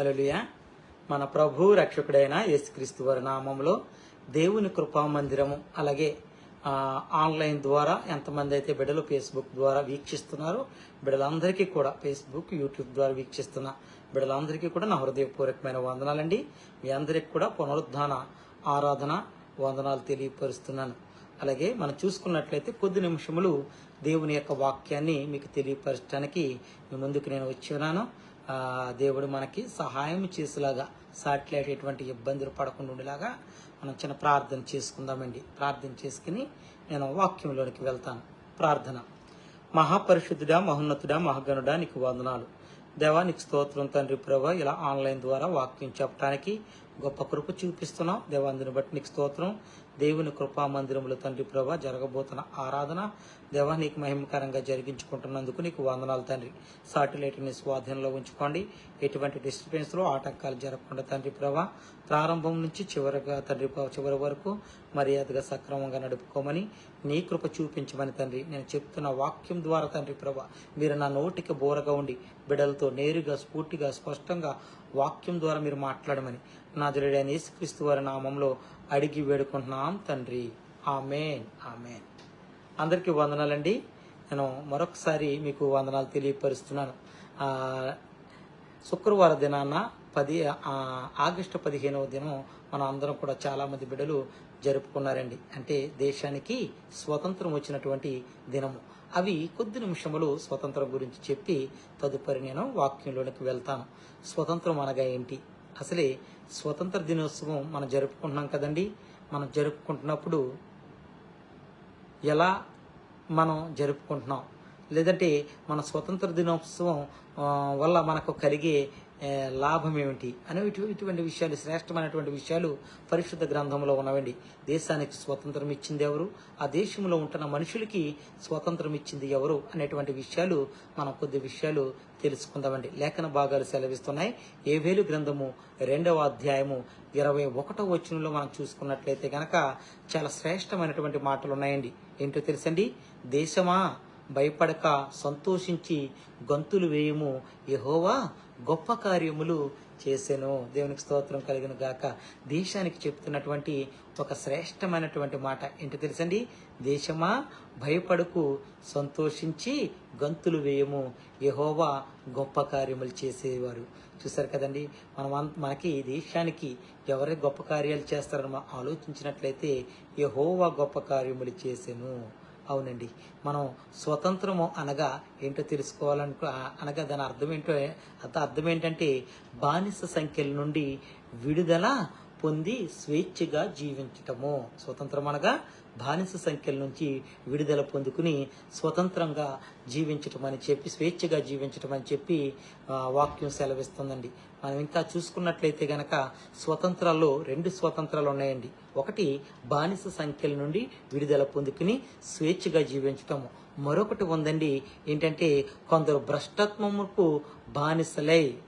హల్లెలూయా. మన ప్రభు రక్షకుడైన యేసుక్రీస్తు వారి నామంలో దేవుని కృపా మందిరము అలాగే ఆన్లైన్ ద్వారా ఎంతమంది అయితే బిడ్డలు ఫేస్బుక్ ద్వారా వీక్షిస్తున్నారో బిడ్డలందరికీ కూడా ఫేస్బుక్ యూట్యూబ్ ద్వారా వీక్షిస్తున్న బిడ్డలందరికీ కూడా నా హృదయపూర్వకమైన వందనాలండి. మీ అందరికి కూడా పునరుద్ధాన ఆరాధన వందనాలు తెలియపరుస్తున్నాను. అలాగే మనం చూసుకున్నట్లయితే కొద్ది నిమిషములు దేవుని యొక్క వాక్యాన్ని మీకు తెలియపరచడానికి మీ ముందుకు నేను వచ్చి ఉన్నాను. దేవుడు మనకి సహాయం చేసేలాగా సాటిలైట్ ఇబ్బందులు పడకుండా ఉండేలాగా మనం చిన్న ప్రార్థన చేసుకుందామండి. ప్రార్థన చేసుకుని నేను వాక్యంలోనికి వెళ్తాను. ప్రార్థన. మహాపరిశుద్ధుడా మహోన్నతుడా మహాగణుడా నీకు వందనాలు. దేవా నీకు స్తోత్రం తండ్రి ప్రభా ఇలా ఆన్లైన్ ద్వారా వాక్యం చెప్పడానికి గొప్ప కృప చూపిస్తున్నావు దేవాందుని బట్టి నీకు స్తోత్రం. దేవుని కృపా మందిరములు తండ్రి ప్రభా జరగబోతున్న ఆరాధన దేవా నీకు మహిమకరంగా జరిగించుకుంటున్నందుకు నీకు వందనాలు తండ్రి. సాటిలైట్ని స్వాధీనంలో ఉంచుకోండి. ఎటువంటి డిస్టర్బెన్స్లో ఆటంకాలు జరగకుండా తండ్రి ప్రభా ప్రారంభం నుంచి చివరిగా తండ్రి చివరి వరకు మర్యాదగా సక్రమంగా నడుపుకోమని నీ కృప చూపించమని తండ్రి నేను చెప్తున్న వాక్యం ద్వారా తండ్రి ప్రభా మీరు నా నోటికి బోరగా ఉండి బిడలతో నేరుగా స్ఫూర్తిగా స్పష్టంగా వాక్యం ద్వారా మీరు మాట్లాడమని నా దురుడైన యేసుక్రీస్తు వారి నామంలో అడిగి వేడుకుంటున్నాం తండ్రి. ఆమెన్. ఆమెన్. అందరికీ వందనాలండి. నేను మరొకసారి మీకు వందనాలు తెలియపరుస్తున్నాను. శుక్రవారం దినాన పది ఆగస్టు పదిహేనవ దినం మన అందరం కూడా చాలా మంది బిడ్డలు జరుపుకున్నారండి. అంటే దేశానికి స్వతంత్రం వచ్చినటువంటి దినము. అవి కొద్ది నిమిషములు స్వతంత్రం గురించి చెప్పి తదుపరి నేను వాక్యంలోనికి వెళ్తాను. స్వతంత్రం అనగా ఏంటి? అసలే స్వతంత్ర దినోత్సవం మనం జరుపుకుంటున్నాం కదండి. మనం జరుపుకుంటున్నప్పుడు ఎలా మనం జరుపుకుంటున్నాం? లేదంటే మన స్వతంత్ర దినోత్సవం వల్ల మనకు కలిగే లాభం ఏమిటి? అనే ఇటు- ఇటువంటి విషయాలు శ్రేష్టమైనటువంటి విషయాలు పరిశుద్ధ గ్రంథంలో ఉన్నవండి. దేశానికి స్వతంత్రం ఇచ్చింది ఎవరు? ఆ దేశంలో ఉంటున్న మనుషులకి స్వతంత్రం ఇచ్చింది ఎవరు? అనేటువంటి విషయాలు మనం కొద్ది విషయాలు తెలుసుకుందామండి. లేఖన భాగాలు సెలవిస్తున్నాయి. ఏవేలు గ్రంథము రెండవ అధ్యాయము ఇరవై ఒకటో వచనంలో మనం చూసుకున్నట్లయితే గనక చాలా శ్రేష్టమైనటువంటి మాటలు ఉన్నాయండి ఏంటో తెలుసండి? దేశమా? భయపడక సంతోషించి గంతులు వేయము. యహోవా గొప్ప కార్యములు చేసెను. దేవునికి స్తోత్రం కలిగిన గాక. దేశానికి చెప్తున్నటువంటి ఒక శ్రేష్టమైనటువంటి మాట ఏంటో తెలుసండి? దేశమా భయపడకు సంతోషించి గంతులు వేయము. యహోవా గొప్ప కార్యములు చేసేవారు. చూసారు కదండి? మనం మనకి ఈ దేశానికి ఎవరే గొప్ప కార్యాలు చేస్తారని ఆలోచించినట్లయితే యహోవా గొప్ప కార్యములు చేసెను. అవునండి. మనం స్వతంత్రము అనగా ఏంటో తెలుసుకోవాలనుకో అనగా దాని అర్థం ఏంటో అంత అర్థం ఏంటంటే బానిస సంఖ్యల నుండి విడుదల పొంది స్వేచ్ఛగా జీవించటము. స్వతంత్రం అనగా బానిస సంఖ్యల నుంచి విడుదల పొందుకుని స్వతంత్రంగా జీవించటం అని చెప్పి స్వేచ్ఛగా జీవించటం అని చెప్పి వాక్యం సెలవిస్తుందండి. మనం ఇంకా చూసుకున్నట్లయితే గనక స్వతంత్రాల్లో రెండు స్వతంత్రాలు ఉన్నాయండి. ఒకటి బానిస సంఖ్యల నుండి విడుదల పొందుకుని స్వేచ్ఛగా జీవించటము. మరొకటి ఉందండి ఏంటంటే కొందరు భ్రష్టత్వముకు బానిసలై.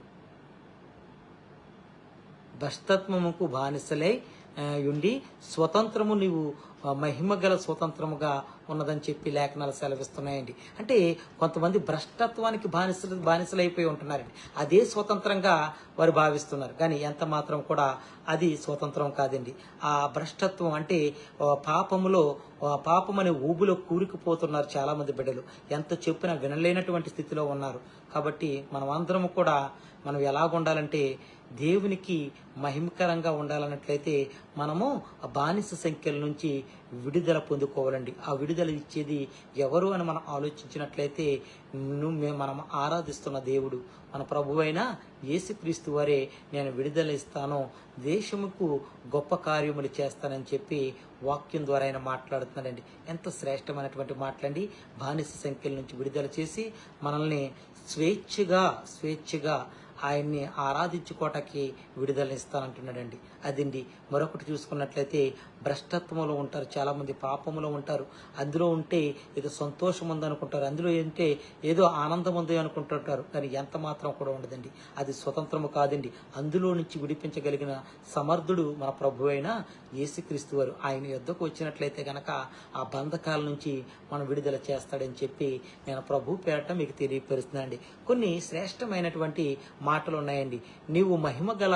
భ్రష్టత్వముకు బానిసలై ఉండి స్వతంత్రము నీవు మహిమ మహిమగల స్వతంత్రముగా ఉన్నదని చెప్పి లేఖనాలు సెలవిస్తున్నాయండి. అంటే కొంతమంది భ్రష్టత్వానికి బానిసలు బానిసలైపోయి ఉంటున్నారండి. అదే స్వతంత్రంగా వారు భావిస్తున్నారు. కానీ ఎంత మాత్రం కూడా అది స్వతంత్రం కాదండి. ఆ భ్రష్టత్వం అంటే పాపములో పాపం అనే ఊబులో కూరుకుపోతున్నారు చాలా మంది బిడ్డలు. ఎంత చెప్పినా వినలేనటువంటి స్థితిలో ఉన్నారు. కాబట్టి మనం అందరము కూడా మనం ఎలాగుండాలంటే దేవునికి మహిమకరంగా ఉండాలన్నట్లయితే మనము ఆ బానిస సంఖ్యల నుంచి విడుదల పొందుకోవాలండి. ఆ విడుదల ఇచ్చేది ఎవరు అని మనం ఆలోచించినట్లయితే ను- మనం ఆరాధిస్తున్న దేవుడు. మన ప్రభువైన యేసుక్రీస్తు వారే నేను విడుదల ఇస్తాను దేశముకు గొప్ప కార్యములు చేస్తానని చెప్పి వాక్యం ద్వారా ఆయన మాట్లాడుతున్నాడండి. ఎంత శ్రేష్టమైనటువంటి మాట్లాడి. బానిస సంఖ్యల నుంచి విడుదల చేసి మనల్ని స్వేచ్ఛగా స్వేచ్ఛగా ఆయన్ని ఆరాధించుకోవటానికి విడుదలనిస్తానంటున్నాడండి. అదండి మరొకటి చూసుకున్నట్లయితే భ్రష్టత్వంలో ఉంటారు చాలామంది పాపంలో ఉంటారు. అందులో ఉంటే ఏదో సంతోషం ఉందనుకుంటారు అందులో ఏంటంటే ఏదో ఆనందం ఉంది అనుకుంటుంటారు. కానీ ఎంత మాత్రం కూడా ఉండదండి. అది స్వతంత్రము కాదండి. అందులో నుంచి విడిపించగలిగిన సమర్థుడు మన ప్రభు అయిన యేసుక్రీస్తు వారు. ఆయన యుద్ధకు వచ్చినట్లయితే గనక ఆ బంధకాల నుంచి మనం విడుదల చేస్తాడని చెప్పి నేను ప్రభు పేరట మీకు తెలియపరుస్తున్నానండి. కొన్ని శ్రేష్టమైనటువంటి మాటలు ఉన్నాయండి నీవు మహిమ గల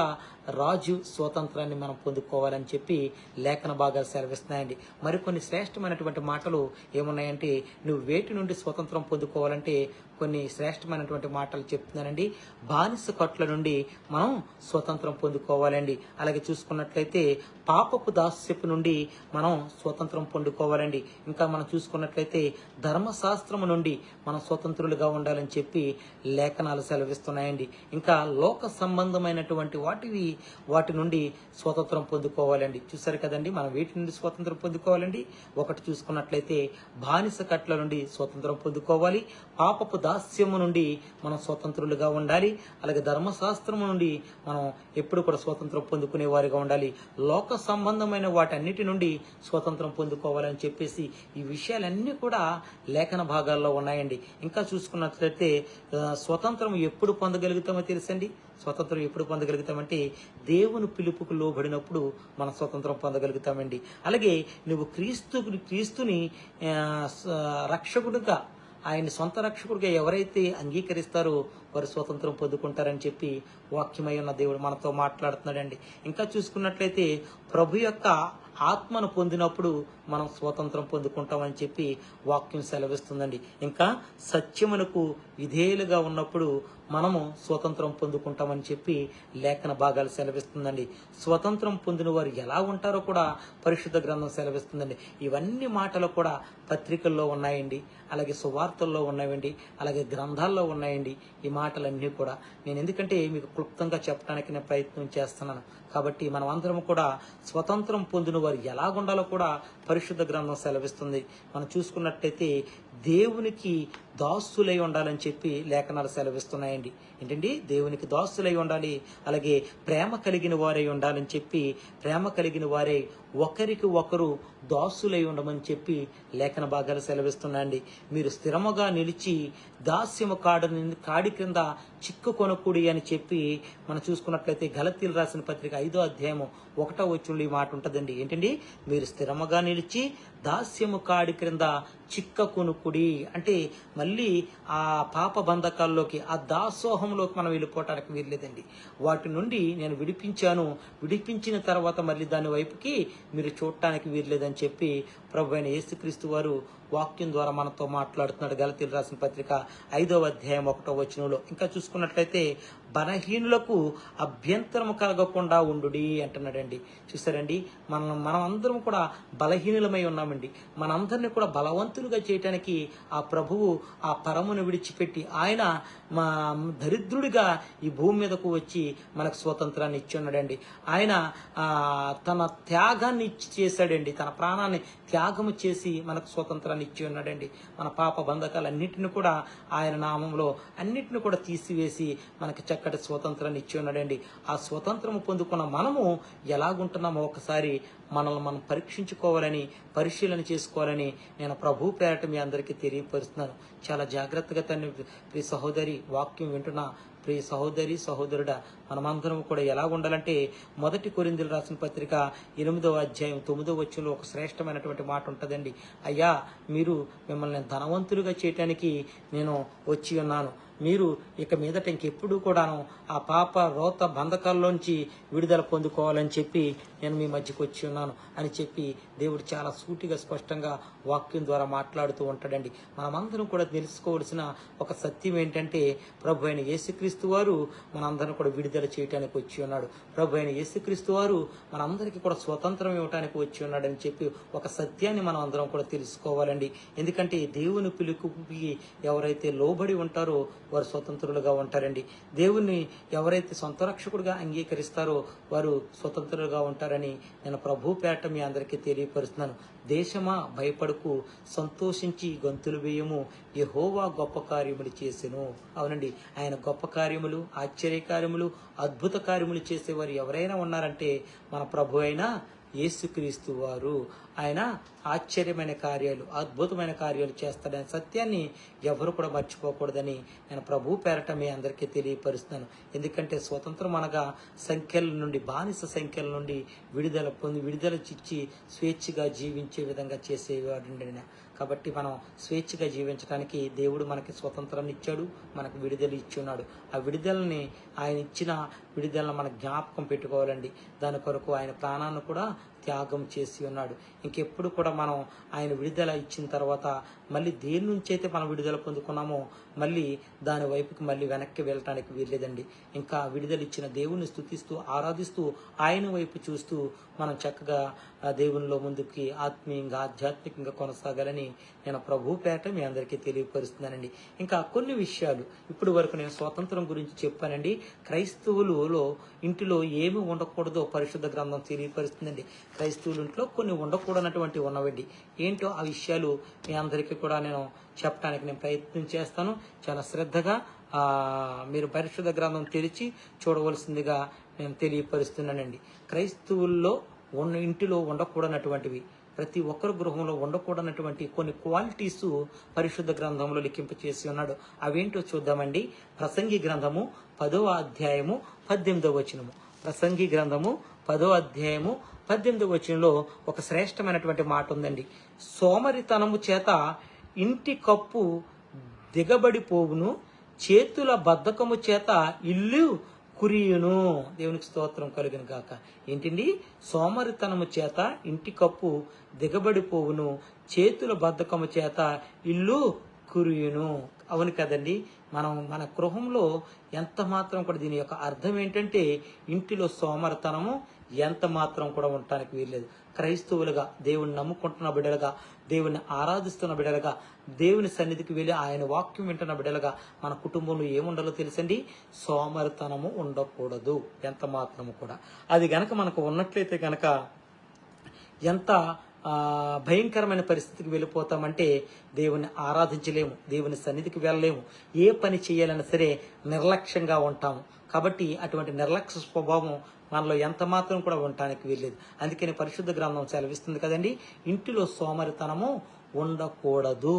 రాజు స్వాతంత్రాన్ని మనం పొందుకోవాలని చెప్పి లేఖన భాగాలు సెలవిస్తున్నాయండి. మరికొన్ని శ్రేష్టమైనటువంటి మాటలు ఏమున్నాయంటే నువ్వు వేటి నుండి స్వతంత్రం పొందుకోవాలంటే కొన్ని శ్రేష్టమైనటువంటి మాటలు చెప్తున్నానండి. బానిస కట్ల నుండి మనం స్వతంత్రం పొందుకోవాలండి. అలాగే చూసుకున్నట్లయితే పాపపు దాస్యపు నుండి మనం స్వతంత్రం పొందుకోవాలండి. ఇంకా మనం చూసుకున్నట్లయితే ధర్మశాస్త్రము నుండి మనం స్వతంత్రులుగా ఉండాలని చెప్పి లేఖనాలు సెలవిస్తున్నాయండి. ఇంకా లోక సంబంధమైనటువంటి వాటివి వాటి నుండి స్వతంత్రం పొందుకోవాలండి. చూసారు కదండి మనం వీటి నుండి స్వతంత్రం పొందుకోవాలండి. ఒకటి చూసుకున్నట్లయితే బానిస కట్ల నుండి స్వతంత్రం పొందుకోవాలి. పాపపు దాస్యము నుండి మనం స్వతంత్రులుగా ఉండాలి. అలాగే ధర్మశాస్త్రము నుండి మనం ఎప్పుడు కూడా స్వతంత్రం పొందుకునే వారిగా ఉండాలి. లోక సంబంధమైన వాటన్నిటి నుండి స్వతంత్రం పొందుకోవాలని చెప్పేసి ఈ విషయాలన్నీ కూడా లేఖన భాగాల్లో ఉన్నాయండి. ఇంకా చూసుకున్నట్లయితే స్వతంత్రం ఎప్పుడు పొందగలుగుతామో తెలుసండి? స్వతంత్రం ఎప్పుడు పొందగలుగుతామంటే దేవుని పిలుపుకు లోబడినప్పుడు మనం స్వతంత్రం పొందగలుగుతామండి. అలాగే నువ్వు క్రీస్తు క్రీస్తుని రక్షకుడుగా ఆయన సొంత రక్షకుడిగా ఎవరైతే అంగీకరిస్తారో వారు స్వతంత్రం పొందుకుంటారని చెప్పి వాక్యమై ఉన్న దేవుడు మనతో మాట్లాడుతున్నాడండి. ఇంకా చూసుకున్నట్లయితే ప్రభు యొక్క ఆత్మను పొందినప్పుడు మనం స్వతంత్రం పొందుకుంటామని చెప్పి వాక్యం సెలవిస్తుందండి. ఇంకా సత్యమునకు విధేయులుగా ఉన్నప్పుడు మనము స్వతంత్రం పొందుకుంటామని చెప్పి లేఖన భాగాలు సెలవిస్తుందండి. స్వతంత్రం పొందిన వారు ఎలా ఉంటారో కూడా పరిశుద్ధ గ్రంథం సెలవిస్తుందండి. ఇవన్నీ మాటలు కూడా పత్రికల్లో ఉన్నాయండి. అలాగే సువార్తల్లో ఉన్నాయండి. అలాగే గ్రంథాల్లో ఉన్నాయండి ఈ మాటలన్నీ కూడా. నేను ఎందుకంటే మీకు క్లుప్తంగా చెప్పడానికి నేను ప్రయత్నం చేస్తున్నాను. కాబట్టి మనం అందరం కూడా స్వతంత్రం పొందిన వారు ఎలాగుండాలో కూడా పరిశుద్ధ గ్రంథం సెలవిస్తుంది. మనం చూసుకున్నట్టయితే దేవునికి దాస్తులై ఉండాలని చెప్పి లేఖనాలు సెలవిస్తున్నాయండి. ఏంటండి? దేవునికి దాస్తులై ఉండాలి అలాగే ప్రేమ కలిగిన వారై ఉండాలని చెప్పి ప్రేమ కలిగిన వారై ఒకరికి ఒకరు దాసులై ఉండమని చెప్పి లేఖన భాగాలు సెలవిస్తున్నాయండి. మీరు స్థిరముగా నిలిచి దాస్యము కాడు కాడి క్రింద చిక్కు కొనకూడి అని చెప్పి మనం చూసుకున్నట్లయితే గలతీలు రాసిన పత్రిక ఐదో అధ్యాయము ఒకటో వచ్చుండి ఈ మాట ఉంటుందండి. ఏంటండి? మీరు స్థిరముగా నిలిచి मिर्ची దాస్యము కాడి క్రింద చిక్కకునుకుడి అంటే మళ్ళీ ఆ పాప బంధకాల్లోకి ఆ దాసోహంలోకి మనం వెళ్ళిపోవటానికి వీల్లేదండి. వాటి నుండి నేను విడిపించాను. విడిపించిన తర్వాత మళ్ళీ దాని వైపుకి మీరు చూడటానికి వీల్లేదని చెప్పి ప్రభు అయిన యేసుక్రీస్తు వారు వాక్యం ద్వారా మనతో మాట్లాడుతున్నాడు. గలతీలు రాసిన పత్రిక ఐదవ అధ్యాయం ఒకటో వచనంలో. ఇంకా చూసుకున్నట్లయితే బలహీనులకు అభ్యంతరము కలగకుండా ఉండుడి అంటున్నాడండి. చూసారండి మనం మనం అందరం కూడా బలహీనులమై ఉన్నామండి. మనందరినీ కూడా బలవంతులుగా చేయటానికి ఆ ప్రభువు ఆ పరమును విడిచిపెట్టి ఆయన మా దరిద్రుడిగా ఈ భూమి మీదకు వచ్చి మనకు స్వతంత్రాన్ని ఇచ్చి ఉన్నాడండి ఆయన తన త్యాగాన్ని ఇచ్చి చేశాడండి. తన ప్రాణాన్ని త్యాగము చేసి మనకు స్వతంత్రాన్ని ఇచ్చి ఉన్నాడండి. మన పాప బంధకాలన్నింటిని కూడా ఆయన నామంలో అన్నిటిని కూడా తీసివేసి మనకి చక్కటి స్వతంత్రాన్ని ఇచ్చి ఉన్నాడండి. ఆ స్వతంత్రము పొందుకున్న మనము ఎలాగుంటున్నామో ఒకసారి మనల్ని మనం పరీక్షించుకోవాలని పరిశీలన చేసుకోవాలని నేను ప్రభు పేరట మీ అందరికీ తెలియపరుస్తున్నాను. చాలా జాగ్రత్తగా తన ప్రియ సహోదరి వాక్యం వింటున్న ప్రియ సహోదరి సహోదరుడా మనమందరం కూడా ఎలా ఉండాలంటే మొదటి కొరిందులు రాసిన పత్రిక ఎనిమిదవ అధ్యాయం తొమ్మిదవ వచ్చంలో ఒక శ్రేష్టమైనటువంటి మాట ఉంటుందండి. అయ్యా మీరు మిమ్మల్ని ధనవంతులుగా చేయటానికి నేను వచ్చి ఉన్నాను. మీరు ఇక మీదట ఇంకెప్పుడు కూడాను ఆ పాప రోత బంధకాల్లోంచి విడుదల పొందుకోవాలని చెప్పి నేను మీ మధ్యకు వచ్చి ఉన్నాను అని చెప్పి దేవుడు చాలా సూటిగా స్పష్టంగా వాక్యం ద్వారా మాట్లాడుతూ ఉంటాడండి. మనమందరం కూడా తెలుసుకోవలసిన ఒక సత్యం ఏంటంటే ప్రభు అయిన యేసుక్రీస్తు వారు మనందరం కూడా విడుదల చేయటానికి వచ్చి ఉన్నాడు. ప్రభు అయిన యేసుక్రీస్తు వారు మనందరికీ కూడా స్వతంత్రం ఇవ్వటానికి వచ్చి ఉన్నాడని చెప్పి ఒక సత్యాన్ని మనం అందరం కూడా తెలుసుకోవాలండి. ఎందుకంటే దేవుని పిలుపుకి ఎవరైతే లోబడి ఉంటారో వారు స్వతంత్రులుగా ఉంటారండి. దేవుణ్ణి ఎవరైతే సొంత రక్షకుడుగా అంగీకరిస్తారో వారు స్వతంత్రులుగా ఉంటారని నేను ప్రభు పేట మీ అందరికీ తెలియపరుస్తున్నాను. దేశమా భయపడకు సంతోషించి గంతులు వేయము యహోవా గొప్ప కార్యములు చేసెను. అవునండి. ఆయన గొప్ప కార్యములు ఆశ్చర్య కార్యములు అద్భుత కార్యములు చేసేవారు ఎవరైనా ఉన్నారంటే మన ప్రభు అయినా యేసుక్రీస్తు వారు. ఆయన ఆశ్చర్యమైన కార్యాలు అద్భుతమైన కార్యాలు చేస్తాడనే సత్యాన్ని ఎవరు కూడా మర్చిపోకూడదని నేను ప్రభు పేరట మీ అందరికీ తెలియపరుస్తున్నాను. ఎందుకంటే స్వతంత్రం అనగా సంఖ్యల నుండి బానిస సంఖ్యల నుండి విడుదల పొంది విడుదల చిచ్చి స్వేచ్ఛగా జీవించే విధంగా చేసేవాడు ఆయన. కాబట్టి మనం స్వేచ్ఛగా జీవించడానికి దేవుడు మనకి స్వతంత్రాన్ని ఇచ్చాడు మనకు విడుదల ఇచ్చి ఉన్నాడు ఆ విడుదలని ఆయన ఇచ్చిన విడుదలను మన జ్ఞాపకం పెట్టుకోవాలండి. దాని కొరకు ఆయన ప్రాణాన్ని కూడా త్యాగం చేసి ఉన్నాడు. ఇంకెప్పుడు కూడా మనం ఆయన విడుదల ఇచ్చిన తర్వాత మళ్ళీ దేని నుంచి అయితే మనం విడుదల పొందుకున్నామో మళ్ళీ దాని వైపుకి మళ్ళీ వెనక్కి వెళ్ళటానికి వీల్లేదండి. ఇంకా విడుదల ఇచ్చిన దేవుని స్థుతిస్తూ ఆరాధిస్తూ ఆయన వైపు చూస్తూ మనం చక్కగా ఆ దేవునిలో ముందుకి ఆత్మీయంగా ఆధ్యాత్మికంగా కొనసాగాలని నేను ప్రభు పేట మీ అందరికీ తెలియపరుస్తున్నానండి. ఇంకా కొన్ని విషయాలు. ఇప్పుడు వరకు నేను స్వాతంత్రం గురించి చెప్పానండి. క్రైస్తవులలో ఇంటిలో ఏమి ఉండకూడదో పరిశుద్ధ గ్రంథం తెలియపరుస్తుందండి. క్రైస్తవులు ఇంట్లో కొన్ని ఉండకూడనటువంటి ఉన్నవండి. ఏంటో ఆ విషయాలు మీ అందరికీ కూడా నేను చెప్పడానికి నేను ప్రయత్నం చేస్తాను. చాలా శ్రద్ధగా మీరు పరిశుద్ధ గ్రంథం తెరిచి చూడవలసిందిగా నేను తెలియపరుస్తున్నానండి. క్రైస్తవుల్లో ఉన్న ఇంటిలో ఉండకూడనటువంటివి ప్రతి ఒక్కరి గృహంలో ఉండకూడనటువంటి కొన్ని క్వాలిటీస్ పరిశుద్ధ గ్రంథంలో లిఖింపు చేసి ఉన్నాడు. అవేంటో చూద్దామండి. ప్రసంగి గ్రంథము పదవ అధ్యాయము పద్దెనిమిదవ వచనము. ప్రసంగి గ్రంథము పదో అధ్యాయము పద్దెనిమిదవ వచనంలో ఒక శ్రేష్టమైనటువంటి మాట ఉందండి. సోమరితనము చేత ఇంటి కప్పు దిగబడిపోవును చేతుల బద్ధకము చేత ఇల్లు కురియును. దేవునికి స్తోత్రం కలుగును గాక. ఏంటండి? సోమరితనము చేత ఇంటి కప్పు దిగబడిపోవును. చేతుల బద్ధకము చేత ఇల్లు కురియును. అవును కదండి? మనం మన గృహంలో ఎంత మాత్రం కూడా దీని యొక్క అర్థం ఏంటంటే ఇంటిలో సోమరితనము ఎంత మాత్రం కూడా ఉండటానికి వీల్లేదు. క్రైస్తవులుగా దేవుని నమ్ముకుంటున్న బిడ్డలుగా దేవుని ఆరాధిస్తున్న బిడ్డలుగా దేవుని సన్నిధికి వెళ్ళి ఆయన వాక్యం వింటున్న బిడ్డలుగా మన కుటుంబంలో ఏముండాలో తెలుసండి? సోమరితనము ఉండకూడదు. ఎంత మాత్రము కూడా. అది గనక మనకు ఉన్నట్లయితే గనక ఎంత భయంకరమైన పరిస్థితికి వెళ్ళిపోతామంటే దేవుని ఆరాధించలేము దేవుని సన్నిధికి వెళ్ళలేము. ఏ పని చేయాలన్నా సరే నిర్లక్ష్యంగా ఉంటాము. కాబట్టి అటువంటి నిర్లక్ష్య స్వభావం మనలో ఎంత మాత్రం కూడా ఉండటానికి వీల్లేదు. అందుకని పరిశుద్ధ గ్రంథం సెలవిస్తుంది కదండి ఇంటిలో సోమరితనము ఉండకూడదు.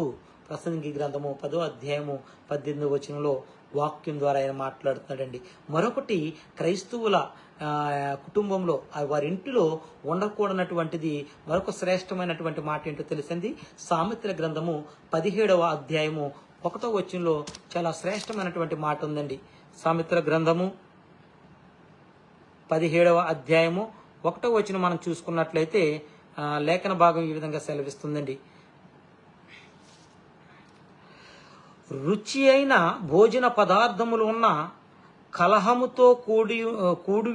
ప్రసంగి గ్రంథము పదో అధ్యాయము పద్దెనిమిది వచనంలో వాక్యం ద్వారా ఆయన మాట్లాడుతున్నాడండి. మరొకటి క్రైస్తవుల కుటుంబంలో వారి ఇంటిలో ఉండకూడనటువంటిది మరొక శ్రేష్టమైనటువంటి మాట ఏంటో తెలిసింది. సామెతల గ్రంథము పదిహేడవ అధ్యాయము ఒకటో వచనంలో చాలా శ్రేష్టమైనటువంటి మాట ఉందండి. సామిత్ర గ్రంథము పదిహేడవ అధ్యాయము ఒకటో వచ్చిన మనం చూసుకున్నట్లయితే లేఖన భాగం ఈ విధంగా సెలవిస్తుందండి. రుచి అయిన భోజన పదార్థములు ఉన్న కలహముతో కూడి కూడి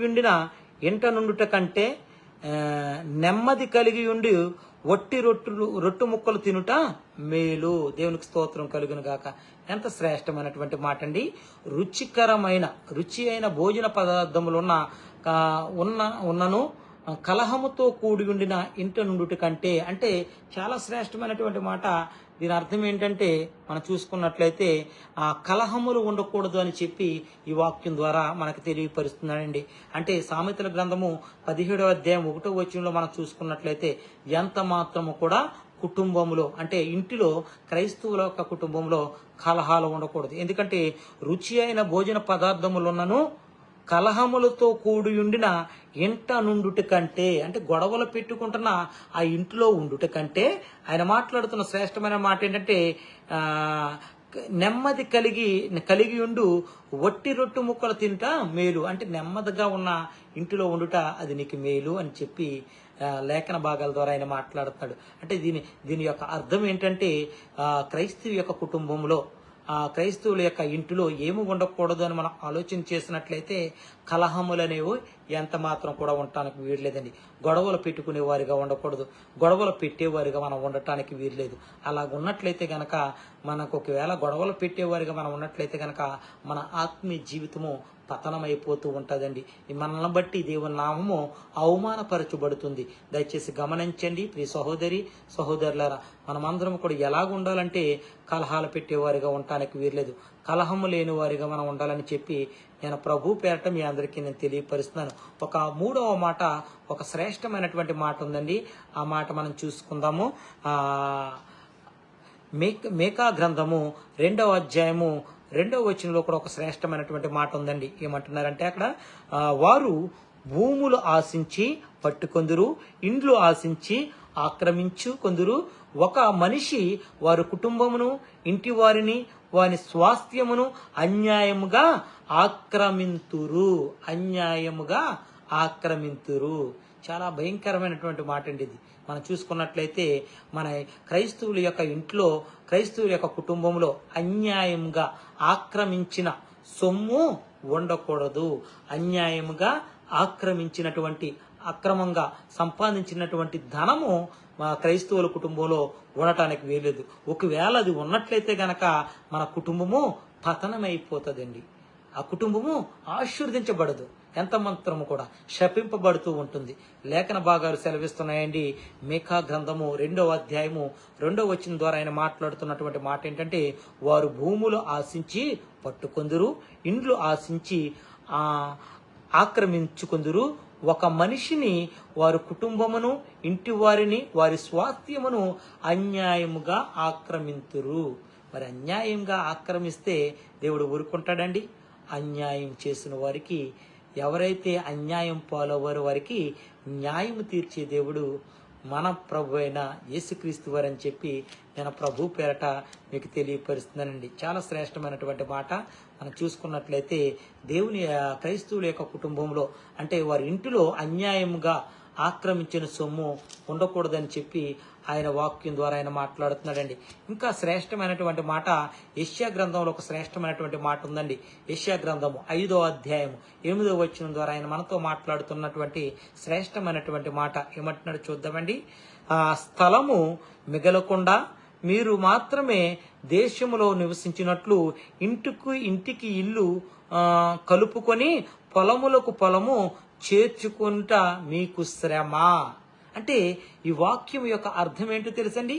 ఇంట నుండుట కంటే నెమ్మది కలిగి ఉండి ఒట్టి రొట్టులు రొట్టు ముక్కలు తినుట మేలు. దేవునికి స్తోత్రం కలుగును గాక. ఎంత శ్రేష్టమైనటువంటి మాట అండి రుచికరమైన రుచి అయిన భోజన పదార్థములు ఉన్న ఉన్నను కలహముతో కూడి ఉండిన ఇంట నుండుట కంటే అంటే చాలా శ్రేష్టమైనటువంటి మాట. దీని అర్థం ఏంటంటే మనం చూసుకున్నట్లయితే ఆ కలహములు ఉండకూడదు అని చెప్పి ఈ వాక్యం ద్వారా మనకు తెలియపరుస్తున్నాడండి. అంటే సామెతల గ్రంథము పదిహేడవ అధ్యాయం ఒకటో వచనంలో మనం చూసుకున్నట్లయితే ఎంత మాత్రము కూడా కుటుంబంలో అంటే ఇంటిలో క్రైస్తవుల యొక్క కుటుంబంలో కలహాలు ఉండకూడదు. ఎందుకంటే రుచి అయిన భోజన పదార్థములున్నను కలహములతో కూడి ఉండిన ఇంట నుండుట కంటే అంటే గొడవలు పెట్టుకుంటున్న ఆ ఇంట్లో ఉండుట కంటే ఆయన మాట్లాడుతున్న శ్రేష్టమైన మాట ఏంటంటే నెమ్మది కలిగి కలిగి ఉండు వట్టి రొట్టు ముక్కలు తింట మేలు. అంటే నెమ్మదిగా ఉన్న ఇంటిలో ఉండుట అది నీకు మేలు అని చెప్పి లేఖన భాగాల ద్వారా ఆయన మాట్లాడుతాడు అంటే దీని దీని యొక్క అర్థం ఏంటంటే క్రైస్తవి క్రైస్తవ యొక్క కుటుంబంలో ఆ క్రైస్తవుల యొక్క ఇంటిలో ఏమి ఉండకూడదు అని మనం ఆలోచన చేసినట్లయితే కలహములు అనేవి ఎంత మాత్రం కూడా ఉండటానికి వీల్లేదండి. గొడవలు పెట్టుకునే వారిగా ఉండకూడదు. గొడవలు పెట్టేవారిగా మనం ఉండటానికి వీల్లేదు. అలా ఉన్నట్లయితే గనక మనకు ఒకవేళ గొడవలు పెట్టేవారిగా మనం ఉన్నట్లయితే గనక మన ఆత్మీయ జీవితము పతనమైపోతూ ఉంటుందండి. మనల్ని బట్టి దేవుని నామము అవమానపరచబడుతుంది. దయచేసి గమనించండి ప్రియ సహోదరి సహోదరులారా. మనమందరం కూడా ఎలాగ ఉండాలంటే కలహాలు పెట్టేవారిగా ఉండటానికి వీర్లేదు కలహము లేని వారిగా మనం ఉండాలని చెప్పి నేను ప్రభు పేరట మీ అందరికీ నేను తెలియపరుస్తున్నాను. ఒక మూడవ మాట ఒక శ్రేష్టమైనటువంటి మాట ఉందండి. ఆ మాట మనం చూసుకుందాము. మేక మేకా గ్రంథము రెండవ అధ్యాయము రెండవ వచనంలో కూడా ఒక శ్రేష్టమైనటువంటి మాట ఉందండి. ఏమంటున్నారంటే అక్కడ వారు భూములు ఆశించి పట్టుకొందురు ఇండ్లు ఆశించి ఆక్రమించు కొందరు. ఒక మనిషి వారి కుటుంబమును ఇంటి వారిని వారి స్వాస్థ్యమును అన్యాయముగా ఆక్రమింతురు. అన్యాయముగా ఆక్రమింతురు. చాలా భయంకరమైనటువంటి మాట అండి ఇది. మనం చూసుకున్నట్లయితే మన క్రైస్తవుల యొక్క ఇంట్లో క్రైస్తవుల యొక్క కుటుంబంలో అన్యాయంగా ఆక్రమించిన సొమ్ము ఉండకూడదు. అన్యాయముగా ఆక్రమించినటువంటి అక్రమంగా సంపాదించినటువంటి ధనము మా క్రైస్తవుల కుటుంబంలో ఉండటానికి వీలేదు ఒకవేళ అది ఉన్నట్లయితే గనక మన కుటుంబము పతనమైపోతుందండి. ఆ కుటుంబము ఆశీర్వదించబడదు. ఎంత మంత్రము కూడా శపింపబడుతూ ఉంటుంది. లేఖన భాగాలు సెలవిస్తున్నాయండి. మేఘా గ్రంథము రెండవ అధ్యాయము రెండవ వచ్చిన ద్వారా ఆయన మాట్లాడుతున్నటువంటి మాట ఏంటంటే వారు భూములు ఆశించి పట్టుకొందురు ఇండ్లు ఆశించి ఆక్రమించుకుందురు. ఒక మనిషిని వారి కుటుంబమును ఇంటి వారిని వారి స్వాస్థ్యమును అన్యాయముగా ఆక్రమింతురు. మరి అన్యాయంగా ఆక్రమిస్తే దేవుడు ఊరుకుంటాడండి? అన్యాయం చేసిన వారికి ఎవరైతే అన్యాయం పాలవారో వారికి న్యాయం తీర్చే దేవుడు మన ప్రభు అయిన యేసుక్రీస్తు వారు అని చెప్పి నేను ప్రభు పేరట మీకు తెలియపరుస్తున్నానండి. చాలా శ్రేష్టమైనటువంటి మాట. మనం చూసుకున్నట్లయితే దేవుని క్రైస్తవుల యొక్క కుటుంబంలో అంటే వారి ఇంటిలో అన్యాయంగా ఆక్రమించిన సొమ్ము ఉండకూడదని చెప్పి ఆయన వాక్యం ద్వారా ఆయన మాట్లాడుతున్నాడండి. ఇంకా శ్రేష్టమైనటువంటి మాట యష్యా గ్రంథంలో ఒక శ్రేష్టమైనటువంటి మాట ఉందండి. యష్యా గ్రంథము ఐదో అధ్యాయము ఎనిమిదో వచ్చిన ద్వారా ఆయన మనతో మాట్లాడుతున్నటువంటి శ్రేష్టమైనటువంటి మాట ఏమంటున్నాడు చూద్దామండి. ఆ స్థలము మిగలకుండా మీరు మాత్రమే దేశంలో నివసించినట్లు ఇంటికి ఇంటికి ఇల్లు కలుపుకొని పొలములకు పొలము చేర్చుకుంటా మీకు శ్రమ. అంటే ఈ వాక్యం యొక్క అర్థం ఏంటో తెలుసండి?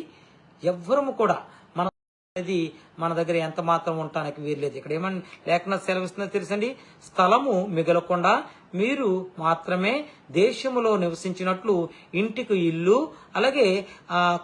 ఎవ్వరము కూడా మన అనేది మన దగ్గర ఎంత మాత్రం ఉండటానికి వీర్లేదు ఇక్కడ ఏమని లేఖన సెలవిస్తుందో తెలుసండి? స్థలము మిగలకుండా మీరు మాత్రమే దేశములో నివసించినట్లు ఇంటికి ఇల్లు అలాగే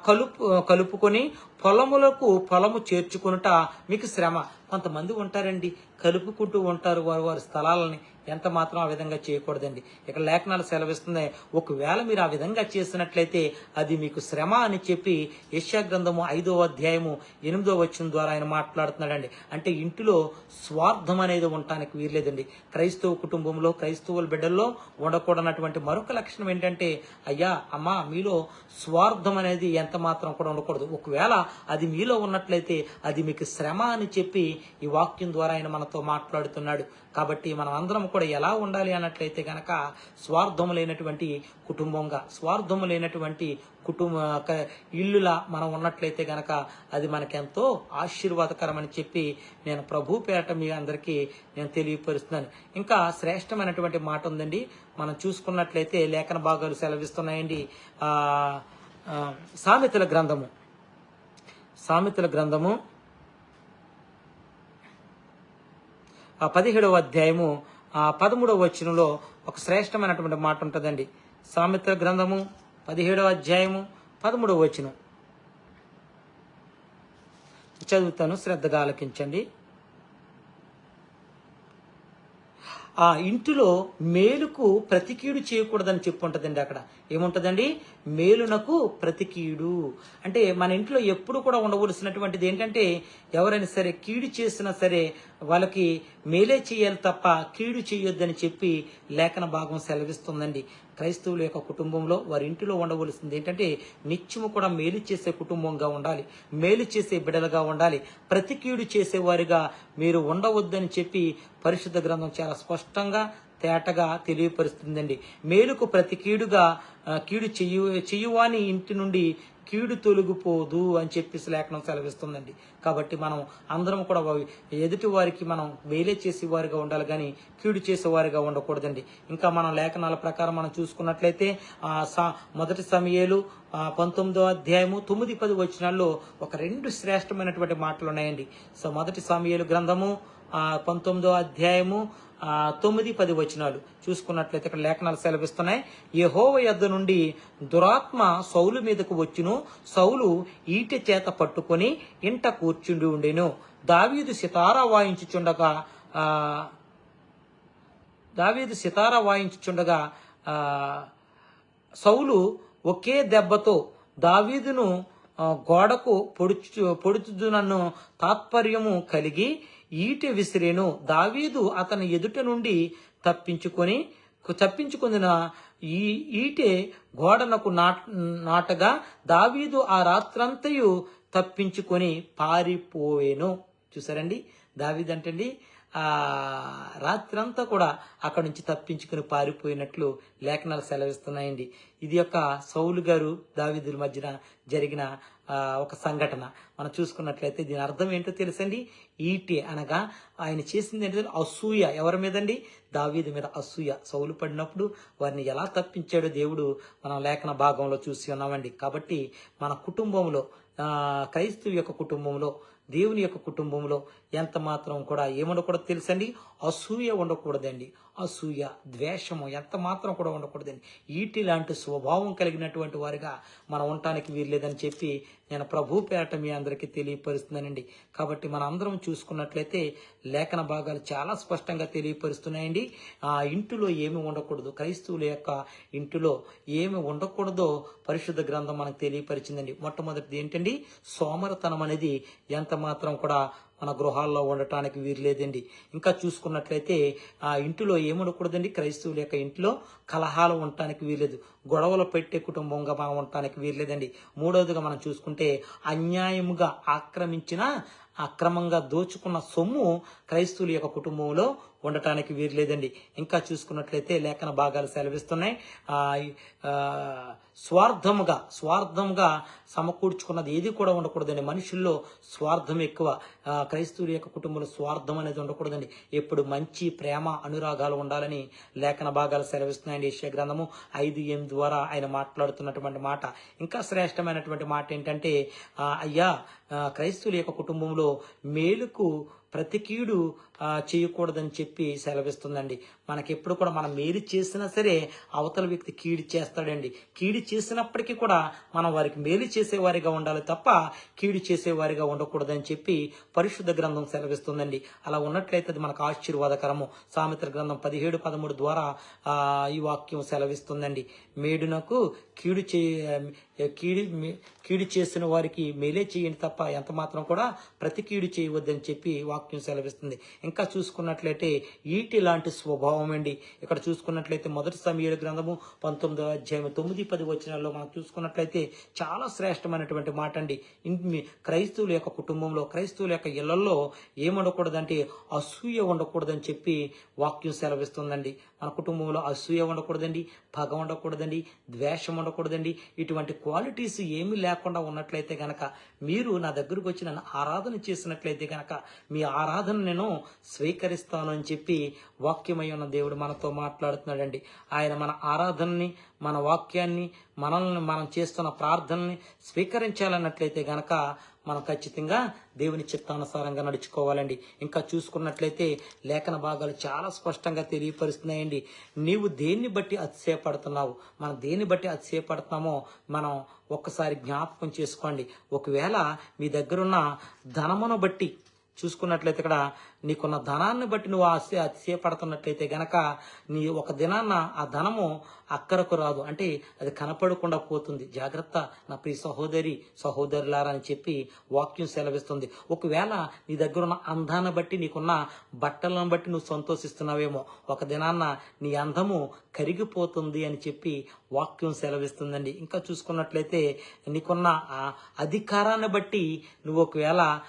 కలుపు కలుపుకొని పొలములకు పొలము చేర్చుకునుట మీకు శ్రమ. కొంతమంది ఉంటారండి కలుపుకుంటూ ఉంటారు వారు వారి స్థలాలని. ఎంత మాత్రం ఆ విధంగా చేయకూడదండి. ఇక్కడ లేఖనాలు సెలవిస్తుంది ఒకవేళ మీరు ఆ విధంగా చేసినట్లయితే అది మీకు శ్రమ అని చెప్పి యశ్యా గ్రంథము ఐదో అధ్యాయము ఎనిమిదో వచ్చిన ద్వారా ఆయన మాట్లాడుతున్నాడండి. అంటే ఇంటిలో స్వార్థం అనేది ఉండటానికి వీర్లేదండి క్రైస్తవ కుటుంబంలో క్రైస్తవుల బిడ్డల్లో ఉండకూడనటువంటి మరొక లక్షణం ఏంటంటే అయ్యా అమ్మా మీలో స్వార్థం అనేది ఎంత మాత్రం కూడా ఉండకూడదు. ఒకవేళ అది మీలో ఉన్నట్లయితే అది మీకు శ్రమ అని చెప్పి ఈ వాక్యం ద్వారా ఆయన మనతో మాట్లాడుతున్నాడు. కాబట్టి మనం అందరం కూడా ఎలా ఉండాలి అన్నట్లయితే గనక స్వార్థము లేనటువంటి కుటుంబంగా స్వార్థము లేనటువంటి కుటుంబ ఇల్లులా మనం ఉన్నట్లయితే గనక అది మనకెంతో ఆశీర్వాదకరమని చెప్పి నేను ప్రభు పేరట మీ అందరికీ నేను తెలియపరుస్తున్నాను. ఇంకా శ్రేష్టమైనటువంటి మాట ఉందండి. మనం చూసుకున్నట్లయితే లేఖన భాగాలు సెలవిస్తున్నాయండి. ఆ, సామెతల గ్రంథము. సామెతల గ్రంథము ఆ పదిహేడవ అధ్యాయము ఆ పదమూడవ వచనంలో ఒక శ్రేష్టమైనటువంటి మాట ఉంటుందండి. సామెతల గ్రంథము పదిహేడవ అధ్యాయము పదమూడవ వచనం. చదువుతాను శ్రద్ధగా ఆలకించండి. ఆ ఇంటిలో మేలుకు ప్రతికీడు చేయకూడదని చెప్పు ఉంటుందండి అక్కడ. ఏముంటుందండి? మేలునకు ప్రతికీడు. అంటే మన ఇంట్లో ఎప్పుడు కూడా ఉండవలసినటువంటిది ఏంటంటే ఎవరైనా సరే కీడు చేసినా సరే వాళ్ళకి మేలే చేయాలి తప్ప కీడు చేయొద్దని చెప్పి లేఖన భాగం సెలవిస్తుందండి. క్రైస్తవుల యొక్క కుటుంబంలో వారి ఇంటిలో ఉండవలసింది ఏంటంటే నిత్యము కూడా మేలు చేసే కుటుంబంగా ఉండాలి మేలు చేసే బిడలుగా ఉండాలి ప్రతి కీడు చేసేవారిగా మీరు ఉండవద్దని చెప్పి పరిశుద్ధ గ్రంథం చాలా స్పష్టంగా తేటగా తెలియపరుస్తుందండి. మేలుకు ప్రతి కీడుగా కీడు చెయ్యు చెయ్యువాని ఇంటి నుండి కీడు తొలగిపోదు అని చెప్పేసి లేఖనం సెలవిస్తుందండి. కాబట్టి మనం అందరం కూడా ఎదుటి వారికి మనం వేలే చేసేవారిగా ఉండాలి కానీ కీడు చేసేవారిగా ఉండకూడదండి. ఇంకా మనం లేఖనాల ప్రకారం మనం చూసుకున్నట్లయితే ఆ సా- మొదటి సమయాలు పంతొమ్మిదో అధ్యాయము తొమ్మిది పది వచనాల్లో ఒక రెండు శ్రేష్టమైనటువంటి మాటలు ఉన్నాయండి. సో మొదటి సమయాలు గ్రంథము పంతొమ్మిదో అధ్యాయము తొమ్మిది పది వచనాలు. చూసుకున్నట్లయితే ఇక్కడ లేఖనాలు సెలవిస్తున్నాయి. యహోవ యొద్ద నుండి దురాత్మ సౌలు మీదకు వచ్చును. సౌలు ఈటె చేత పట్టుకొని ఇంట కూర్చుండి ఉండెను. దావీదు సితారా వాయించుచుండగా దావీదు సితారా వాయించుచుండగా సౌలు ఒకే దెబ్బతో దావీదును గోడకు పొడుచు పొడుచుదునన్ను తాత్పర్యము కలిగి ఈటె విసిరేను. దావీదు అతని ఎదుట నుండి తప్పించుకొని తప్పించుకున్న ఈ ఈటె గోడనకు నాటగా దావీదు ఆ రాత్రంతయు తప్పించుకొని పారిపోయేను చూసారండి? దావీదు అంటండి ఆ రాత్రంతా కూడా అక్కడి నుంచి తప్పించుకుని పారిపోయినట్లు లేఖనాలు సెలవిస్తున్నాయండి. ఇది యొక్క సౌలు గారు దావీదుల మధ్యన జరిగిన ఒక సంఘటన. మనం చూసుకున్నట్లయితే దీని అర్థం ఏంటో తెలుసండి? ఈటి అనగా ఆయన చేసింది ఏంటంటే అసూయ. ఎవరి మీదండి? దావీది మీద అసూయ. సౌలు పడినప్పుడు వారిని ఎలా తప్పించాడో దేవుడు మనం లేఖన భాగంలో చూసి ఉన్నామండి. కాబట్టి మన కుటుంబంలో క్రైస్తవు యొక్క కుటుంబంలో దేవుని యొక్క కుటుంబంలో ఎంత మాత్రం కూడా ఏముండకూడదు తెలుసండి? అసూయ ఉండకూడదండి. అసూయ ద్వేషము ఎంత మాత్రం కూడా ఉండకూడదండి. ఈటి లాంటి స్వభావం కలిగినటువంటి వారిగా మనం ఉండటానికి వీర్లేదని చెప్పి నేను ప్రభు పేట మీ అందరికీ తెలియపరుస్తున్నానండి. కాబట్టి మన అందరం చూసుకున్నట్లయితే లేఖన భాగాలు చాలా స్పష్టంగా తెలియపరుస్తున్నాయండి. ఆ ఇంటిలో ఏమి ఉండకూడదు క్రైస్తవుల యొక్క ఇంటిలో ఏమి ఉండకూడదో పరిశుద్ధ గ్రంథం మనకు తెలియపరిచిందండి. మొట్టమొదటిది ఏంటండి? సోమరతనం అనేది ఎంత మాత్రం కూడా మన గృహాల్లో ఉండటానికి వీర్లేదండి ఇంకా చూసుకున్నట్లయితే ఆ ఇంటిలో ఏముండకూడదండి? క్రైస్తవుల యొక్క ఇంట్లో కలహాలు ఉండటానికి వీల్లేదు గొడవలు పెట్టే కుటుంబంగా మనం ఉండటానికి వీల్లేదండి మూడవదిగా మనం చూసుకుంటే అన్యాయముగా ఆక్రమించిన అక్రమంగా దోచుకున్న సొమ్ము క్రైస్తవుల యొక్క కుటుంబంలో ఉండటానికి వీరు లేదండి. ఇంకా చూసుకున్నట్లయితే లేఖన భాగాలు సెలవిస్తున్నాయి. ఆ, స్వార్థముగా స్వార్థంగా సమకూర్చుకున్నది ఏది కూడా ఉండకూడదండి. మనుషుల్లో స్వార్థం ఎక్కువ. క్రైస్తవుల యొక్క కుటుంబంలో స్వార్థం అనేది ఉండకూడదండి. ఎప్పుడు మంచి ప్రేమ అనురాగాలు ఉండాలని లేఖన భాగాలు సెలవిస్తున్నాయండి. ఏషియా గ్రంథము ఐదు ఎం ద్వారా ఆయన మాట్లాడుతున్నటువంటి మాట. ఇంకా శ్రేష్టమైనటువంటి మాట ఏంటంటే అయ్యా క్రైస్తవుల యొక్క కుటుంబంలో మేలుకు ప్రతి కీడు చేయకూడదని చెప్పి సెలవిస్తుందండి. మనకెప్పుడు కూడా మనం మేలు చేసినా సరే అవతల వ్యక్తి కీడు చేస్తాడండి. కీడు చేసినప్పటికీ కూడా మనం వారికి మేలు చేసేవారిగా ఉండాలి తప్ప కీడు చేసేవారిగా ఉండకూడదని చెప్పి పరిశుద్ధ గ్రంథం సెలవిస్తుందండి. అలా ఉన్నట్లయితే అది మనకు ఆశీర్వాదకరము. సామెత్ర గ్రంథం పదిహేడు పదమూడు ద్వారా ఈ వాక్యం సెలవిస్తుందండి. మేడునకు కీడు చే కీడు కీడు చేసిన వారికి మేలే చేయండి తప్ప ఎంత మాత్రం కూడా ప్రతి కీడు చేయవద్దని చెప్పి వాక్యం సెలవిస్తుంది. ఇంకా చూసుకున్నట్లయితే ఈటి లాంటి స్వభావం అండి. ఇక్కడ చూసుకున్నట్లయితే మొదటి సమీర గ్రంథము పంతొమ్మిదో అధ్యాయం తొమ్మిది పది వచనాల్లో మనం చూసుకున్నట్లయితే చాలా శ్రేష్టమైనటువంటి మాట అండి. మీ క్రైస్తవుల యొక్క కుటుంబంలో క్రైస్తవుల యొక్క ఇళ్ళలో ఏముండకూడదంటే అసూయ ఉండకూడదని చెప్పి వాక్యం సెలవిస్తుందండి. మన కుటుంబంలో అసూయ ఉండకూడదండి పగ ఉండకూడదండి ద్వేషం ఉండకూడదండి. ఇటువంటి క్వాలిటీస్ ఏమీ లేకుండా ఉన్నట్లయితే గనక మీరు నా దగ్గరకు వచ్చి నన్ను ఆరాధన చేసినట్లయితే గనక మీ ఆరాధన నేను స్వీకరిస్తాను అని చెప్పి వాక్యమై ఉన్న దేవుడు మనతో మాట్లాడుతున్నాడండి. ఆయన మన ఆరాధనని మన వాక్యాన్ని మనల్ని మనం చేస్తున్న ప్రార్థనని స్వీకరించాలన్నట్లయితే గనక మనం ఖచ్చితంగా దేవుని చిత్తానుసారంగా నడుచుకోవాలండి. ఇంకా చూసుకున్నట్లయితే లేఖన భాగాలు చాలా స్పష్టంగా తెలియపరుస్తున్నాయండి. నీవు దేన్ని బట్టి అతిశయపడుతున్నావు? మనం దేన్ని బట్టి అతిశయపడుతున్నామో మనం ఒక్కసారి జ్ఞాపకం చేసుకోండి. ఒకవేళ మీ దగ్గరున్న ధనమును బట్టి చూసుకున్నట్లయితే ఇక్కడ నీకున్న ధనాన్ని బట్టి నువ్వు ఆశ అతిశయపడుతున్నట్లయితే గనక నీ ఒక దినాన్న ఆ ధనము అక్కరకు రాదు. అంటే అది కనపడకుండా పోతుంది. జాగ్రత్త నా ప్రియ సహోదరి సహోదరులారా అని చెప్పి వాక్యం సెలవిస్తుంది. ఒకవేళ నీ దగ్గర ఉన్న అందాన్ని బట్టి నీకున్న బట్టలను బట్టి నువ్వు సంతోషిస్తున్నావేమో ఒక దినాన్న నీ అందము కరిగిపోతుంది అని చెప్పి వాక్యం సెలవిస్తుందండి. ఇంకా చూసుకున్నట్లయితే నీకున్న ఆ అధికారాన్ని బట్టి నువ్వు ఒకవేళ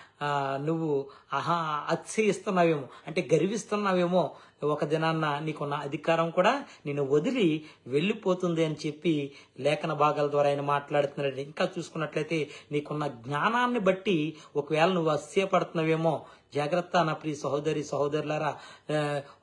నువ్వు ఆహా అతిశయిస్తున్నావేమో అంటే గర్విస్తున్నావేమో ఒక దినాన్న నీకున్న అధికారం కూడా నేను వదిలి వెళ్ళిపోతుంది అని చెప్పి లేఖన భాగాల ద్వారా ఆయన మాట్లాడుతున్నాడు ఇంకా చూసుకున్నట్లయితే నీకున్న జ్ఞానాన్ని బట్టి ఒకవేళ నువ్వు అస్యపడుతున్నావేమో జాగ్రత్త నా ప్రియ సహోదరి సహోదరులారా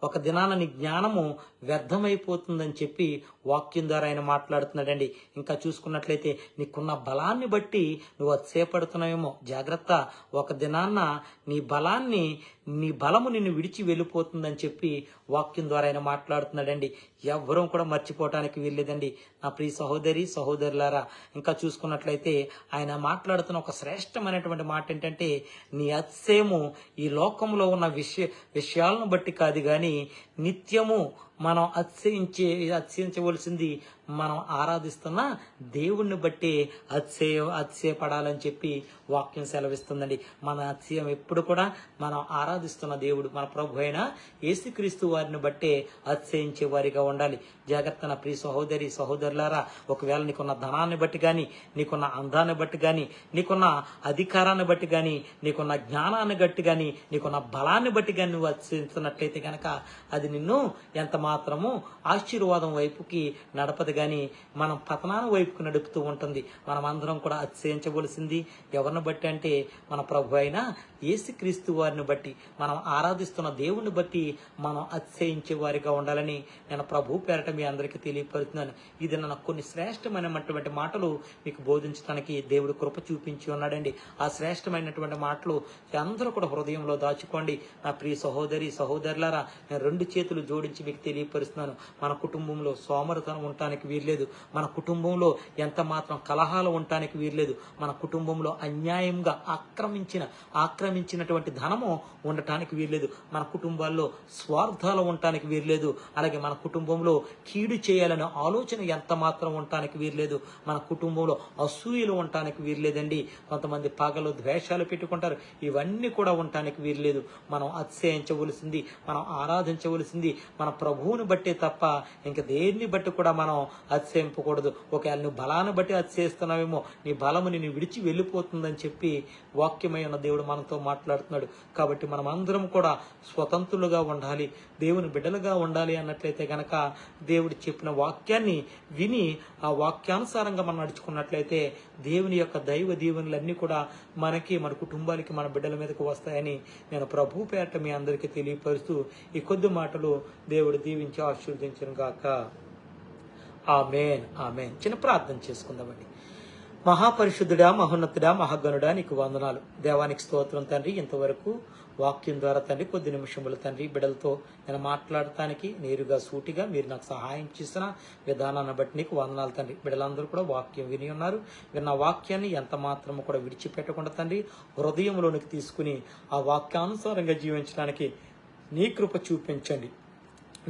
ఒక దినాన నీ జ్ఞానము వ్యర్థమైపోతుందని చెప్పి వాక్యం ద్వారా ఆయన మాట్లాడుతున్నాడండి. ఇంకా చూసుకున్నట్లయితే నీకున్న బలాన్ని బట్టి నువ్వు అతిశయపడుతున్నావేమో జాగ్రత్త ఒక దినాన్న నీ బలాన్ని నీ బలము నిన్ను విడిచి వెళ్ళిపోతుందని చెప్పి వాక్యం ద్వారా ఆయన మాట్లాడుతున్నాడండి. ఎవ్వరూ కూడా మర్చిపోవటానికి వీల్లేదండి. నా ప్రియ సహోదరి సహోదరులారా ఇంకా చూసుకున్నట్లయితే ఆయన మాట్లాడుతున్న ఒక శ్రేష్టమైనటువంటి మాట ఏంటంటే నీ అత్సేము ఈ లోకంలో ఉన్న విషయ విషయాలను బట్టి కాదు కానీ నిత్యము మనం అతిశయించే అతిశయించవలసింది మనం ఆరాధిస్తున్న దేవుణ్ణి బట్టి అతిశయ అతిశయపడాలని చెప్పి వాక్యం సెలవిస్తుందండి. మన అతిశయం ఎప్పుడు కూడా మనం ఆరాధిస్తున్న దేవుడు మన ప్రభు అయిన యేసుక్రీస్తు వారిని బట్టే అతిశయించే వారిగా ఉండాలి. జాగ్రత్త నా ప్రియ సహోదరి సహోదరులారా ఒకవేళ నీకున్న ధనాన్ని బట్టి కానీ నీకున్న అందాన్ని బట్టి కానీ నీకున్న అధికారాన్ని బట్టి కానీ నీకున్న జ్ఞానాన్ని బట్టి కానీ నీకున్న బలాన్ని బట్టి కానీ నువ్వు అతిశయిస్తున్నట్లయితే కనుక అది నిన్ను ఎంత మాత్రము ఆశీర్వాదం వైపుకి నడపదు కానీ మనం పతనాన వైపుకు నడుపుతూ ఉంటుంది. మనం అందరం కూడా అతిశయించవలసింది ఎవరిని బట్టి అంటే మన ప్రభు అయిన యేసుక్రీస్తు వారిని బట్టి. మనం ఆరాధిస్తున్న దేవుని బట్టి మనం అతిశయించే వారిగా ఉండాలని నేను ప్రభు పేరట మీ అందరికీ తెలియపరుతున్నాను ఇది నన్ను కొన్ని శ్రేష్టమైనటువంటి మాటలు మీకు బోధించడానికి దేవుడు కృప చూపించి ఉన్నాడండి. ఆ శ్రేష్టమైనటువంటి మాటలు అందరూ కూడా హృదయంలో దాచుకోండి. నా ప్రియ సహోదరి సహోదరులారా నేను రెండు చేతులు జోడించి మీకు తెలియపరుస్తున్నాను. మన కుటుంబంలో సోమరతనం ఉండటానికి వీల్లేదు. మన కుటుంబంలో ఎంత మాత్రం కలహాలు ఉండటానికి వీల్లేదు. మన కుటుంబంలో అన్యాయంగా ఆక్రమించిన ఆక్రమించినటువంటి ధనము ఉండటానికి వీల్లేదు. మన కుటుంబాల్లో స్వార్థాలు ఉండటానికి వీల్లేదు. అలాగే మన కుటుంబంలో కీడు చేయాలనే ఆలోచన ఎంత మాత్రం ఉండటానికి వీల్లేదు. మన కుటుంబంలో అసూయలు ఉండటానికి వీల్లేదండి. కొంతమంది పగలు ద్వేషాలు పెట్టుకుంటారు. ఇవన్నీ కూడా ఉండటానికి వీల్లేదు. మనం అతిశయించవలసింది మనం ఆరాధించవలసింది మన ప్రభువుని బట్టే తప్ప ఇంక దేన్ని బట్టి కూడా మనం అతిశయింపకూడదు. ఒకవేళ నువ్వు బలాన్ని బట్టి అతిశయిస్తున్నావేమో నీ బలము నిన్ను విడిచి వెళ్ళిపోతుందని చెప్పి వాక్యమై ఉన్న దేవుడు మనతో మాట్లాడుతున్నాడు. కాబట్టి మనం అందరం కూడా స్వతంత్రులుగా ఉండాలి. దేవుని బిడ్డలుగా ఉండాలి అన్నట్లయితే గనక దేవుడు చెప్పిన వాక్యాన్ని విని ఆ వాక్యానుసారంగా మనం నడుచుకున్నట్లయితే దేవుని యొక్క దైవ దీవెనలన్నీ కూడా మనకి మన కుటుంబాలకి మన బిడ్డల మీదకి వస్తాయని నేను ప్రభు పేట మీ అందరికీ తెలియపరుస్తూ ఈ కొద్ది మాటలు దేవుడు దీవించి ఆశీర్వదించను గాక ఆమెన్. ఆమెన్. చిన్న ప్రార్థన చేసుకుందామండి. మహాపరిశుద్ధుడా మహోన్నతుడా మహాగణుడా నీకు వందనాలు. దేవానికి స్తోత్రం తండ్రి. ఇంతవరకు వాక్యం ద్వారా తండ్రి కొద్ది నిమిషములు తండ్రి బిడ్డలతో నేను మాట్లాడటానికి నేరుగా సూటిగా మీరు నాకు సహాయం చేసిన విధానాన్ని బట్టి నీకు వందనాలు తండ్రి. బిడలందరూ కూడా వాక్యం విని ఉన్నారు. విన్న వాక్యాన్ని ఎంత మాత్రము కూడా విడిచిపెట్టకుండా తండ్రి హృదయంలోనికి తీసుకుని ఆ వాక్యానుసారంగా జీవించడానికి నీ కృప చూపించండి.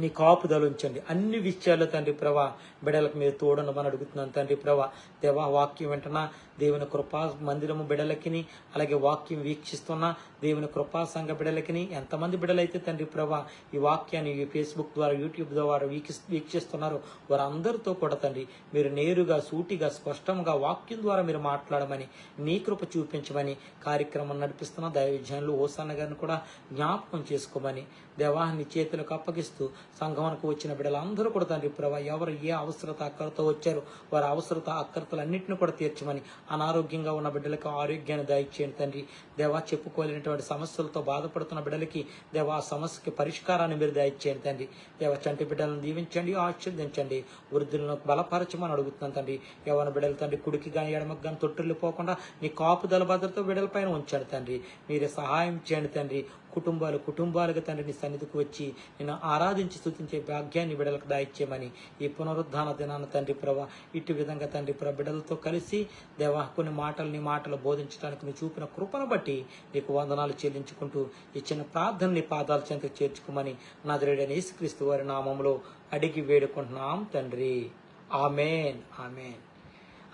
నీ కాపుదలు ఉంచండి. అన్ని విషయాల్లో తండ్రి ప్రభా బిడలకు మీరు తోడునమని అడుగుతున్నాను తండ్రి ప్రభా. దేవా వాక్యం వెంటనా దేవుని కృపా మందిరము బిడలకిని అలాగే వాక్యం వీక్షిస్తున్న దేవుని కృపా సంఘ బిడలకిని ఎంతమంది బిడలైతే తండ్రి ప్రభా ఈ వాక్యాన్ని ఈ ఫేస్బుక్ ద్వారా యూట్యూబ్ ద్వారా వీక్షి వీక్షిస్తున్నారు. వారందరితో కూడా తండ్రి మీరు నేరుగా సూటిగా స్పష్టంగా వాక్యం ద్వారా మీరు మాట్లాడమని నీ కృప చూపించమని కార్యక్రమం నడిపిస్తున్న దైవజ్ఞానులు ఓసన్న గారిని కూడా జ్ఞాపకం చేసుకోమని దేవాన్ని చేతులకు అప్పగిస్తూ సంఘమునకు వచ్చిన బిడ్డలందరూ కూడా తండ్రి ప్రభా ఎవరు ఏ అవసరత అక్కరతో వచ్చారో వారి అవసరత అక్కరతలన్నింటిని కూడా తీర్చమని అనారోగ్యంగా ఉన్న బిడ్డలకు ఆరోగ్యాన్ని దయచేయండి తండ్రి. దేవా చెప్పుకోలేనటువంటి సమస్యలతో బాధపడుతున్న బిడ్డలకి దేవా ఆ సమస్యకి పరిష్కారాన్ని మీరు దయచేయండి తండ్రి. దేవ చంటి బిడ్డలను దీవించండి ఆశీర్దించండి వృద్ధులను బలపరచమని అడుగుతున్నాను తండ్రి. ఎవరి బిడ్డలు తండ్రి కుడికి కానీ ఎడమకి కానీ తొట్టులు పోకుండా నీ కాపుదల భద్రత బిడ్డలపైన ఉంచండి తండ్రి. మీరే సహాయం చేయండి తండ్రి. కుటుంబాలు కుటుంబాలుగా తండ్రిని సన్నిధికి వచ్చి నేను ఆరాధించి స్థుతించే భాగ్యాన్ని బిడలకు దాయిచ్చేమని ఈ పునరుద్ధాన దినాన తండ్రి ప్రభా ఇటు విధంగా తండ్రి ప్రభ బిడలతో కలిసి దేవా కొన్ని మాటలు నీ మాటలు బోధించడానికి నువ్వు చూపిన కృపను బట్టి నీకు వందనాలు చెల్లించుకుంటూ ఇచ్చిన చిన్న నీ పాదాల చెంత చేర్చుకోమని నదురేడని యేసుక్రీస్తు వారి నామంలో అడిగి వేడుకుంటున్నాం తండ్రి. ఆమెన్. ఆమెన్.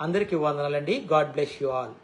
అందరికీ వందనాలండి. God bless you all.